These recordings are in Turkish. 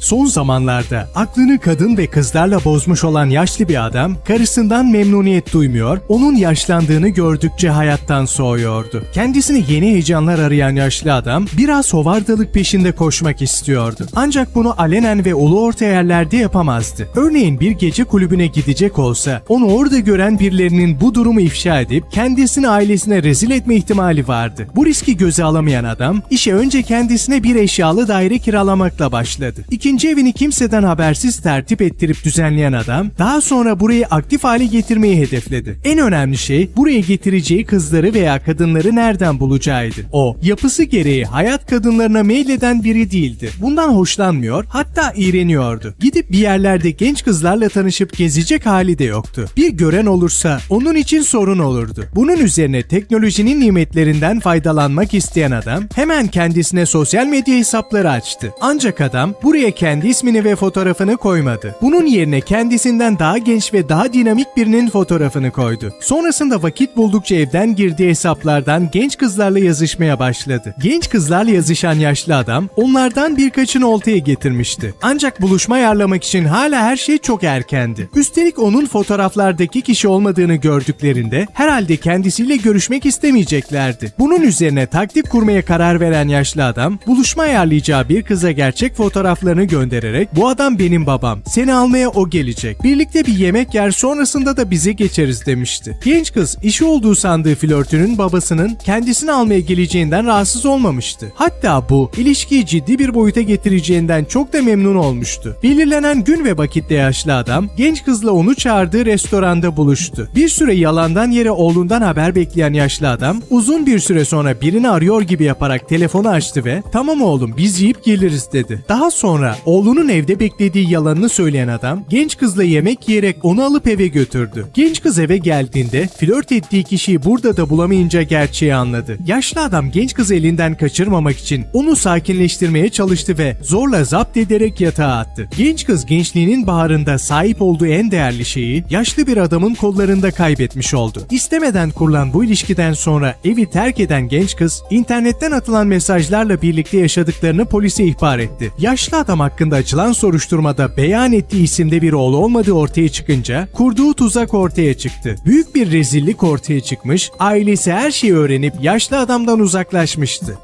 Son zamanlarda aklını kadın ve kızlarla bozmuş olan yaşlı bir adam karısından memnuniyet duymuyor, onun yaşlandığını gördükçe hayattan soğuyordu. Kendisini yeni heyecanlar arayan yaşlı adam biraz hovardalık peşinde koşmak istiyordu. Ancak bunu alenen ve ulu orta yerlerde yapamazdı. Örneğin bir gece kulübüne gidecek olsa onu orada gören birilerinin bu durumu ifşa edip kendisini ailesine rezil etme ihtimali vardı. Bu riski göze alamayan adam işe önce kendisine bir eşyalı daire kiralamakla başladı. İkinci evini kimseden habersiz tertip ettirip düzenleyen adam daha sonra burayı aktif hale getirmeyi hedefledi. En önemli şey buraya getireceği kızları veya kadınları nereden bulacağıydı. O yapısı gereği hayat kadınlarına meyleden biri değildi. Bundan hoşlanmıyor hatta iğreniyordu. Gidip bir yerlerde genç kızlarla tanışıp gezecek hali de yoktu. Bir gören olursa onun için sorun olurdu. Bunun üzerine teknolojinin nimetlerinden faydalanmak isteyen adam hemen kendisine sosyal medya hesapları açtı. Ancak adam buraya kendi ismini ve fotoğrafını koymadı. Bunun yerine kendisinden daha genç ve daha dinamik birinin fotoğrafını koydu. Sonrasında vakit buldukça evden girdiği hesaplardan genç kızlarla yazışmaya başladı. Genç kızlarla yazışan yaşlı adam onlardan birkaçını oltaya getirmişti. Ancak buluşma ayarlamak için hala her şey çok erkendi. Üstelik onun fotoğraflardaki kişi olmadığını gördüklerinde herhalde kendisiyle görüşmek istemeyeceklerdi. Bunun üzerine taktik kurmaya karar veren yaşlı adam buluşma ayarlayacağı bir kıza gerçek fotoğraflarını göndererek bu adam benim babam. Seni almaya o gelecek. Birlikte bir yemek yer sonrasında da bize geçeriz demişti. Genç kız işi olduğu sandığı flörtünün babasının kendisini almaya geleceğinden rahatsız olmamıştı. Hatta bu ilişkiyi ciddi bir boyuta getireceğinden çok da memnun olmuştu. Belirlenen gün ve vakitte yaşlı adam genç kızla onu çağırdığı restoranda buluştu. Bir süre yalandan yere oğlundan haber bekleyen yaşlı adam uzun bir süre sonra birini arıyor gibi yaparak telefonu açtı ve tamam oğlum biz yiyip geliriz dedi. Daha sonra oğlunun evde beklediği yalanını söyleyen adam genç kızla yemek yiyerek onu alıp eve götürdü. Genç kız eve geldiğinde flört ettiği kişiyi burada da bulamayınca gerçeği anladı. Yaşlı adam genç kızı elinden kaçırmamak için onu sakinleştirmeye çalıştı ve zorla zapt ederek yatağa attı. Genç kız gençliğinin baharında sahip olduğu en değerli şeyi yaşlı bir adamın kollarında kaybetmiş oldu. İstemeden kurulan bu ilişkiden sonra evi terk eden genç kız internetten atılan mesajlarla birlikte yaşadıklarını polise ihbar etti. Yaşlı adam hakkında açılan soruşturmada beyan ettiği isimde bir oğlu olmadığı ortaya çıkınca kurduğu tuzak ortaya çıktı. Büyük bir rezillik ortaya çıkmış, ailesi her şeyi öğrenip yaşlı adamdan uzaklaşmıştı.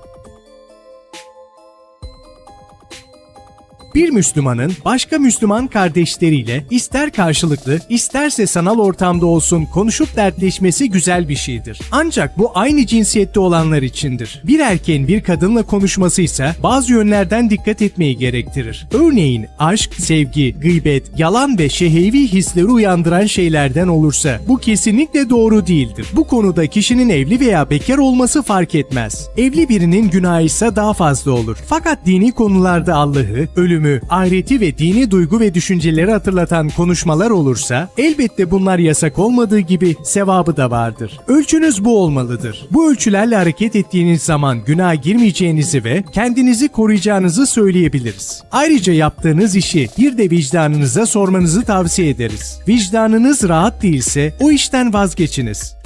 Bir Müslümanın başka Müslüman kardeşleriyle ister karşılıklı isterse sanal ortamda olsun konuşup dertleşmesi güzel bir şeydir. Ancak bu aynı cinsiyette olanlar içindir. Bir erkeğin bir kadınla konuşması ise bazı yönlerden dikkat etmeyi gerektirir. Örneğin aşk, sevgi, gıybet, yalan ve şehevi hisleri uyandıran şeylerden olursa bu kesinlikle doğru değildir. Bu konuda kişinin evli veya bekar olması fark etmez. Evli birinin günahı ise daha fazla olur. Fakat dini konularda Allah'ı, ölümü, ahireti ve dini duygu ve düşünceleri hatırlatan konuşmalar olursa elbette bunlar yasak olmadığı gibi sevabı da vardır. Ölçünüz bu olmalıdır. Bu ölçülerle hareket ettiğiniz zaman günah girmeyeceğinizi ve kendinizi koruyacağınızı söyleyebiliriz. Ayrıca yaptığınız işi bir de vicdanınıza sormanızı tavsiye ederiz. Vicdanınız rahat değilse o işten vazgeçiniz.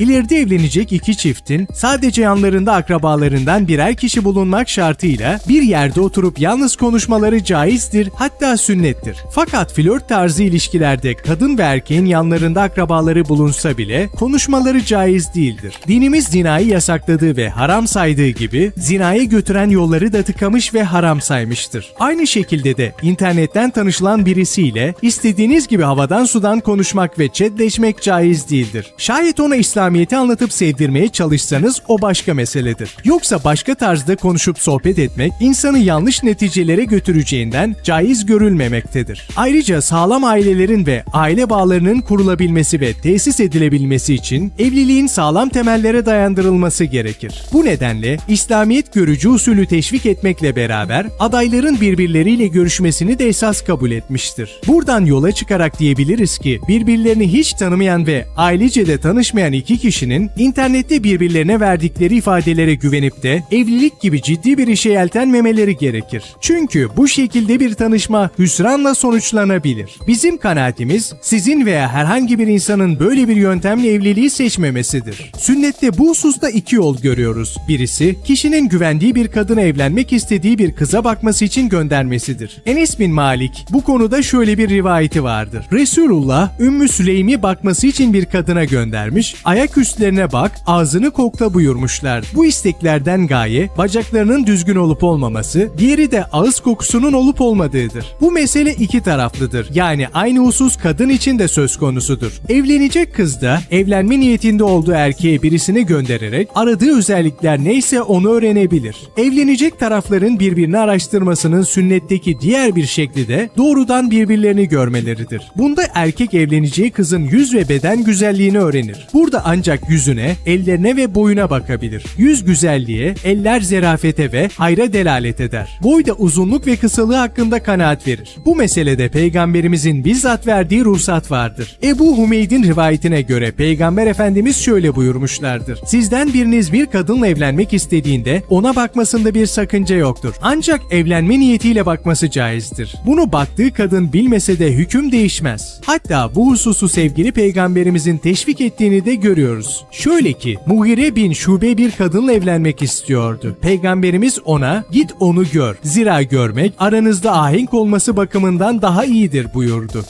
İleride evlenecek iki çiftin sadece yanlarında akrabalarından birer kişi bulunmak şartıyla bir yerde oturup yalnız konuşmaları caizdir hatta sünnettir. Fakat flört tarzı ilişkilerde kadın ve erkeğin yanlarında akrabaları bulunsa bile konuşmaları caiz değildir. Dinimiz zinayı yasakladığı ve haram saydığı gibi zinaya götüren yolları da tıkamış ve haram saymıştır. Aynı şekilde de internetten tanışılan birisiyle istediğiniz gibi havadan sudan konuşmak ve chatleşmek caiz değildir. Şayet ona İslam İslamiyet'i anlatıp sevdirmeye çalışsanız o başka meseledir. Yoksa başka tarzda konuşup sohbet etmek insanı yanlış neticelere götüreceğinden caiz görülmemektedir. Ayrıca sağlam ailelerin ve aile bağlarının kurulabilmesi ve tesis edilebilmesi için evliliğin sağlam temellere dayandırılması gerekir. Bu nedenle İslamiyet görücü usulü teşvik etmekle beraber adayların birbirleriyle görüşmesini de esas kabul etmiştir. Buradan yola çıkarak diyebiliriz ki birbirlerini hiç tanımayan ve ailece de tanışmayan iki iki kişinin internette birbirlerine verdikleri ifadelere güvenip de evlilik gibi ciddi bir işe yeltenmemeleri gerekir. Çünkü bu şekilde bir tanışma hüsranla sonuçlanabilir. Bizim kanaatimiz sizin veya herhangi bir insanın böyle bir yöntemle evliliği seçmemesidir. Sünnette bu hususta iki yol görüyoruz. Birisi kişinin güvendiği bir kadına evlenmek istediği bir kıza bakması için göndermesidir. Enes bin Malik bu konuda şöyle bir rivayeti vardır. Resulullah Ümmü Süleym'i bakması için bir kadına göndermiş, ayak üstlerine bak, ağzını kokla buyurmuşlar. Bu isteklerden gaye bacaklarının düzgün olup olmaması, diğeri de ağız kokusunun olup olmadığıdır. Bu mesele iki taraflıdır. Yani aynı husus kadın için de söz konusudur. Evlenecek kız da evlenme niyetinde olduğu erkeğe birisini göndererek aradığı özellikler neyse onu öğrenebilir. Evlenecek tarafların birbirini araştırmasının sünnetteki diğer bir şekli de doğrudan birbirlerini görmeleridir. Bunda erkek evleneceği kızın yüz ve beden güzelliğini öğrenir. Burada ancak yüzüne, ellerine ve boyuna bakabilir. Yüz güzelliğe, eller zerafete ve hayra delalet eder. Boy da uzunluk ve kısalığı hakkında kanaat verir. Bu meselede peygamberimizin bizzat verdiği ruhsat vardır. Ebu Humeyd'in rivayetine göre peygamber efendimiz şöyle buyurmuşlardır. Sizden biriniz bir kadınla evlenmek istediğinde ona bakmasında bir sakınca yoktur. Ancak evlenme niyetiyle bakması caizdir. Bunu baktığı kadın bilmese de hüküm değişmez. Hatta bu hususu sevgili peygamberimizin teşvik ettiğini de görüyoruz. Şöyle ki Mughire bin Şube bir kadınla evlenmek istiyordu. Peygamberimiz ona git onu gör. Zira görmek aranızda ahenk olması bakımından daha iyidir buyurdu.